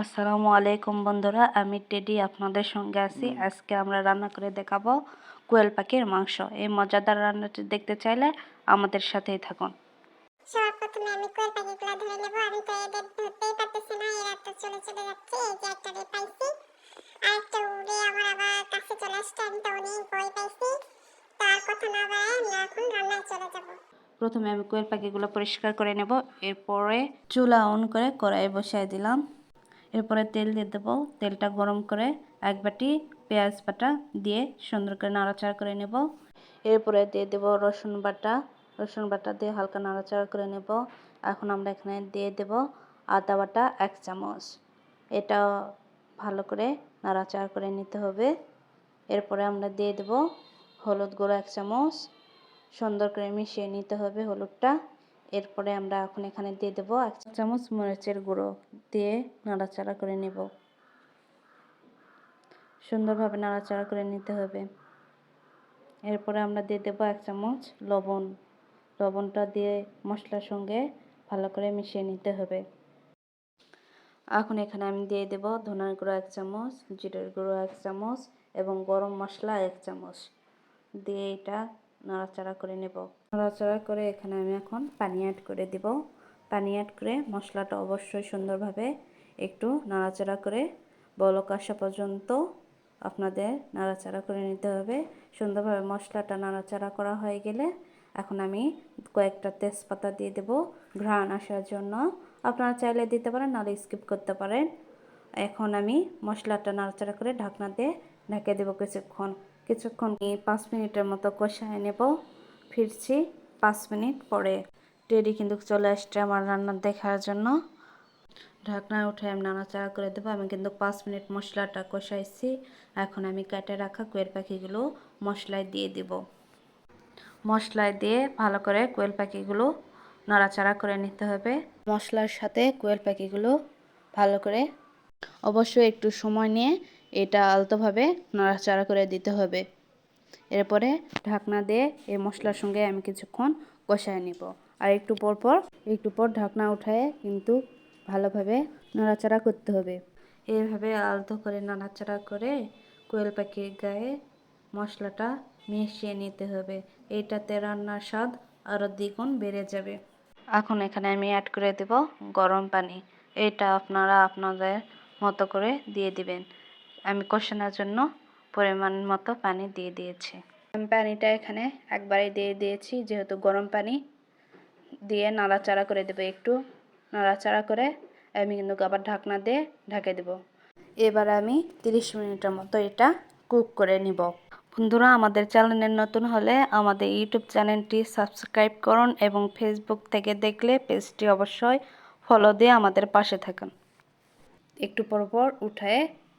আসসালামু আলাইকুম বন্ধুরা আমি টেডি আপনাদের সঙ্গে আছি। আজকে আমরা রান্না করে দেখাবো কোয়েল পাখির মাংস। এই মজাদার রান্নাটি দেখতে চাইলে আমাদের সাথেই থাকুন। সবার প্রথমে আমি কোয়েল পাখিগুলো ধরে নেব। আমি তো এদের ধরতেই পারতেছি না এরা তো চলে চলে যাচ্ছে। এই যে একটা রে পাইছি আর একটা উড়ে আমার আবার কাছে চলে আসছে। আমি তো অনেক ভয় পাইছি। তার কথা না বাড়ায় আমি এখন রান্নায় চলে যাব। প্রথমে আমি কোয়েল পাখিগুলো পরিষ্কার করে নেব। এরপরে চুলা অন করে কড়াই বসাই দিলাম। এরপরে তেল দিয়ে দেবো। তেলটা গরম করে এক বাটি পেঁয়াজ বাটা দিয়ে সুন্দর করে নাড়াচাড়া করে নেব। এরপরে দিয়ে দেব রসুন বাটা। রসুন বাটা দিয়ে হালকা নাড়াচাড়া করে নেব। এখন আমরা এখানে দিয়ে দেব আদা বাটা এক চামচ। এটা ভালো করে নাড়াচাড়া করে নিতে হবে। এরপরে আমরা দিয়ে দেব হলুদ গুঁড়ো এক চামচ। সুন্দর করে মিশিয়ে নিতে হবে হলুদটা। এরপরে আমরা এখন এখানে দিয়ে দেবো এক চামচ মরিচের গুঁড়ো দিয়ে নাড়াচাড়া করে নেব। সুন্দরভাবে নাড়াচাড়া করে নিতে হবে। এরপরে আমরা দিয়ে দেবো এক চামচ লবণ। লবণটা দিয়ে মশলার সঙ্গে ভালো করে মিশিয়ে নিতে হবে। এখন এখানে আমি দিয়ে দেব ধনার গুঁড়ো এক চামচ, জিরের গুঁড়ো এক চামচ এবং গরম মশলা এক চামচ। দিয়ে এটা নাড়াচাড়া করে নেব। নাড়াচাড়া করে এখানে আমি এখন পানি অ্যাড করে দেব। পানি অ্যাড করে মশলাটা অবশ্যই সুন্দরভাবে একটু নাড়াচাড়া করে বলক আসা পর্যন্ত আপনাদের নাড়াচাড়া করে নিতে হবে। সুন্দরভাবে মশলাটা নাড়াচাড়া করা হয়ে গেলে এখন আমি কয়েকটা তেজপাতা দিয়ে দেব ঘ্রাণ আসার জন্য। আপনারা চাইলে দিতে পারেন, নাহলে স্কিপ করতে পারেন। এখন আমি মশলাটা নাড়াচাড়া করে ঢাকনা দিয়ে ঢেকে দেবো কিছুক্ষণ। কিছুক্ষণ পাঁচ মিনিটের মতো কষায় নেব। ফিরছি পাঁচ মিনিট পরে। টেডি কিন্তু চলে আসছে আমার রান্না দেখার জন্য। ঢাকনা উঠে আমি নাড়াচাড়া করে দেবো। আমি কিন্তু পাঁচ মিনিট মশলাটা কষাইছি। এখন আমি কেটে রাখা কোয়েল পাখিগুলো মশলায় দিয়ে দেব। মশলায় দিয়ে ভালো করে কোয়েল পাখিগুলো নাড়াচাড়া করে নিতে হবে। মশলার সাথে কোয়েল পাখিগুলো ভালো করে অবশ্যই একটু সময় নিয়ে এটা আলতোভাবে নাড়াচাড়া করে দিতে হবে। এরপরে ঢাকনা দিয়ে এই মশলার সঙ্গে আমি কিছুক্ষণ কষায় নিব। আর একটু পর পর, একটু পর ঢাকনা উঠায় কিন্তু ভালোভাবে নাড়াচাড়া করতে হবে। এইভাবে আলতো করে নাড়াচাড়া করে কোয়েল পাখির গায়ে মশলাটা মিশিয়ে নিতে হবে। এইটাতে রান্নার স্বাদ আরও দ্বিগুণ বেড়ে যাবে। এখন এখানে আমি অ্যাড করে দেব গরম পানি। এটা আপনারা আপনাদের মতো করে দিয়ে দিবেন। আমি কষানোর জন্য পরিমাণ মতো পানি দিয়ে দিয়েছি। পানিটা এখানে একবারে দিয়ে দিয়েছি, যেহেতু গরম পানি। দিয়ে নাড়াচাড়া করে দেবো একটু। নাড়াচাড়া করে আমি কিন্তু আবার ঢাকনা দিয়ে ঢাকে দেব। এবার আমি তিরিশ মিনিটের মতো এটা কুক করে নিব। বন্ধুরা, আমাদের চ্যানেলে নতুন হলে আমাদের ইউটিউব চ্যানেলটি সাবস্ক্রাইব করুন এবং ফেসবুক থেকে দেখলে পেজটি অবশ্যই ফলো দিয়ে আমাদের পাশে থাকুন। একটু পর পর উঠায়ে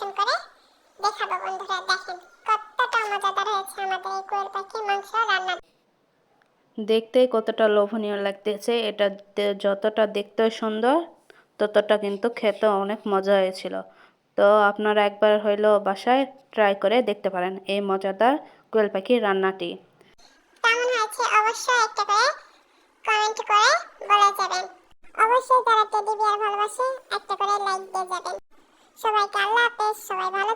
পরিবেশন করে। দেখাবো বন্ধুরা দেখেন কতটা মজাদার হয়েছে আমাদের এই কোয়েল পাখির মাংস রান্না। দেখতে কতটা লোভনীয় লাগতেছে এটা যতটা দেখতে সুন্দর ততটা কিন্তু খেতে অনেক মজা হয়েছিল। তো আপনারা একবার হইলেও বাসায় ট্রাই করে দেখতে পারেন এই মজাদার কোয়েল পাখির রান্নাটি। কেমন হয়েছে অবশ্যই একটা করে কমেন্ট করে বলে যাবেন। অবশ্যই যারা টেডি বিয়ার ভালোবাসে একটা করে লাইক দিয়ে যাবেন। সবাইকে আল্লাহ সবাই ভালো